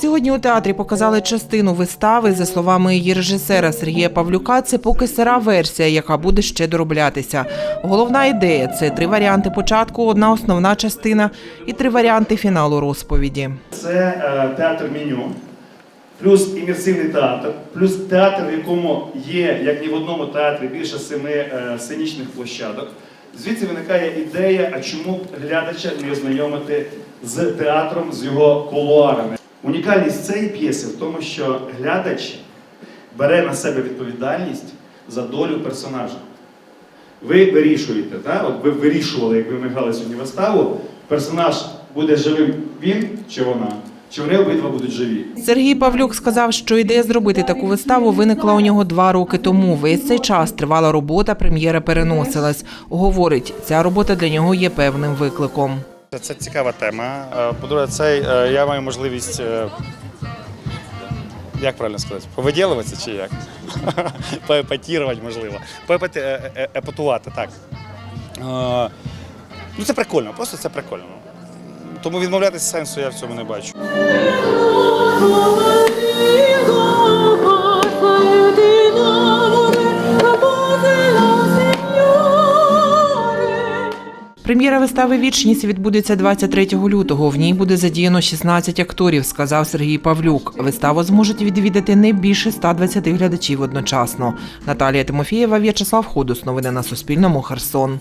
Сьогодні у театрі показали частину вистави. За словами її режисера Сергія Павлюка, це поки сира версія, яка буде ще дороблятися. Головна ідея це три варіанти початку, одна основна частина і три варіанти фіналу розповіді. Це е, театр меню, плюс імерсивний театр, плюс театр, в якому є, як ні в одному театрі, більше семи е, сценічних площадок. Звідси виникає ідея, а чому глядача не ознайомити з театром, з його кулуарами. Унікальність цієї п'єси в тому, що глядач бере на себе відповідальність за долю персонажа. Ви вирішуєте, так? От ви вирішували, як ви грали сьогодні виставу, персонаж буде живим він чи вона, чи вони обидва будуть живі. Сергій Павлюк сказав, що ідея зробити таку виставу виникла у нього два роки тому. Весь цей час тривала робота, прем'єра переносилась. Говорить, ця робота для нього є певним викликом. Це, цікава тема. Е, По-друге, це е, я маю можливість. е, Як правильно сказати? Повиділуватися чи як? Поепатірувати, можливо. Поепати, епатувати, так. Ну, це прикольно, просто це прикольно. Тому відмовлятися сенсу я в цьому не бачу. Прем'єра вистави Вічність відбудеться 23 лютого. В ній буде задіяно 16 акторів, сказав Сергій Павлюк. Виставу зможуть відвідати не більше 120 глядачів одночасно. Наталія Тимофієва, В'ячеслав Ходус. Новини на Суспільному. Херсон.